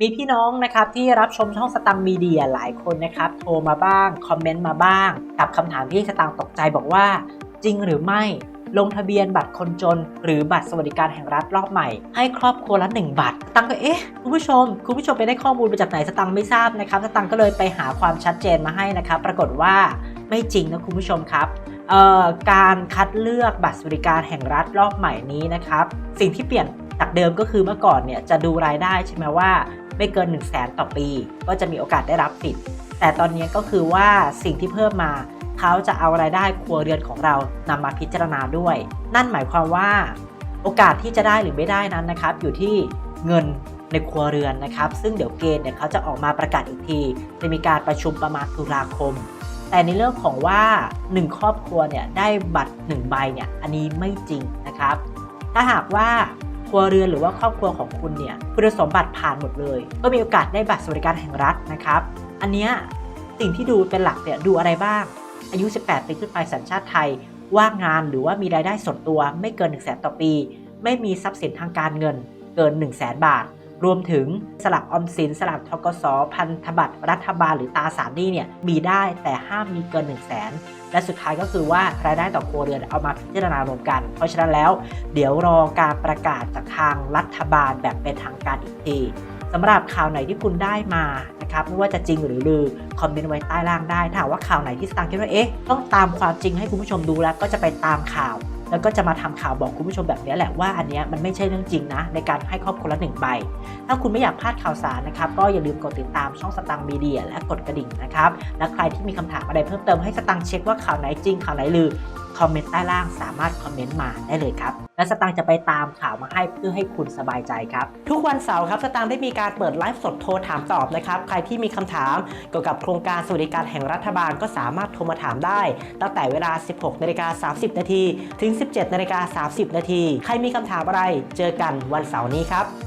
มีพี่น้องนะครับที่รับชมช่องสตังมีเดียหลายคนนะครับ โทรมาบ้าง คอมเมนต์มาบ้าง กับคำถามที่สตังตกใจบอกว่า จริงหรือไม่ ลงทะเบียนบัตรคนจน หรือบัตรสวัสดิการแห่งรัฐรอบใหม่ ให้ครอบครัวละ1บัตรสตังก็เอ๊ะคุณผู้ชม คุณผู้ชมไปได้ข้อมูลมาจากไหนสตังไม่ทราบนะครับสตังก็เลยไปหาความชัดเจนมาให้นะครับ ปรากฏว่าไม่จริงนะคุณผู้ชมครับเอ่อการคัดเลือกบัตรสวัสดิการแห่งรัฐรอบใหม่นี้นะครับ สิ่งที่เปลี่ยนจากเดิมก็คือเมื่อก่อนเนี่ยจะดูรายได้ใช่ไหมว่า ไม่เกิน 1 0 0 0 0แสนต่อปี ก็จะมีโอกาสได้รับสิทธิ์ แต่ตอนนี้ก็คือว่าสิ่งที่เพิ่มมา เขาจะเอารายได้ครัวเรือนของเรานำมาพิจารณาด้วย นั่นหมายความว่า โอกาสที่จะได้หรือไม่ได้นั้นนะครับ อยู่ที่เงินในครัวเรือนนะครับ ซึ่งเดี๋ยวเกณฑ์เนี่ยเขาจะออกมาประกาศอีกที จะมีการประชุมประมาณตุลาคม แต่ในเรื่องของว่า 1 ครอบครัวเนี่ยได้บัตร 1 ใบเนี่ยอันนี้ไม่จริงนะครับ ถ้าหากว่า รัวเรือนหรือว่าครอบครัวของคุณเนี่ยคุณสมบัติผ่านหมดเลย ก็มีโอกาสได้บัตรสวัสดิการแห่งรัฐนะครับ อันเนี้ยสิ่งที่ดูเป็นหลักเนี่ยดูอะไรบ้าง อายุ 18 ปีขึ้นไปสัญชาติไทย ว่างงานหรือว่ามีรายได้ส่วนตัวไม่เกิน 1 0 0 0 0แต่อปี ไม่มีทรัพย์สินทางการเงินเกิน 1 0 0 0 0แบาท รวมถึงสลักออมสิน สลักทกสพันธบัตรรัฐบาลหรือตราสารหนี้เนี่ยมีได้แต่ห้ามมีเกิน 1 0 0 0 0แสนและสุดท้ายก็คือว่ารายได้ต่อครัวเรือนเอามาพิจารณารวมกัน เพราะฉะนั้นแล้ว เดี๋ยวรอการประกาศจากทางรัฐบาลแบบเป็นทางการอีกทีสำหรับข่าวไหนที่คุณได้มานะครับไม่ว่าจะจริงหรือลือคอมเมนต์ไว้ใต้ล่างได้ถ้าว่าข่าวไหนที่สตางค์คิดว่าเอ๊ะต้องตามความจริงให้คุณผู้ชมดูแล้วก็จะไปตามข่าว แล้วก็จะมาทำข่าวบอกคุณผู้ชมแบบนี้แหละว่าอันเนี้ยมันไม่ใช่เรื่องจริงนะ ในการให้ครอบครัวละหนึ่งใบ ถ้าคุณไม่อยากพลาดข่าวสารนะครับก็อย่าลืมกดติดตามช่องสตังมีเดียและกดกระดิ่งนะครับและใครที่มีคำถามอะไรเพิ่มเติมให้สตังเช็คว่าข่าวไหนจริงข่าวไหนลือ คอมเมนต์ใต้ล่างสามารถคอมเมนต์มาได้เลยครับ และสตางค์จะไปตามข่าวมาให้เพื่อให้คุณสบายใจครับ ทุกวันเสาร์ครับสตางค์ได้มีการเปิดไลฟ์สดโทรถามตอบนะครับ ใครที่มีคำถามเกี่ยวกับโครงการสวัสดิการแห่งรัฐบาลก็สามารถโทรมาถามได้ ตั้งแต่เวลา 16นาฬิกา30นาทีถึง 17นาฬิกา30นาทีใครมีคำถามอะไร เจอกันวันเสาร์นี้ครับ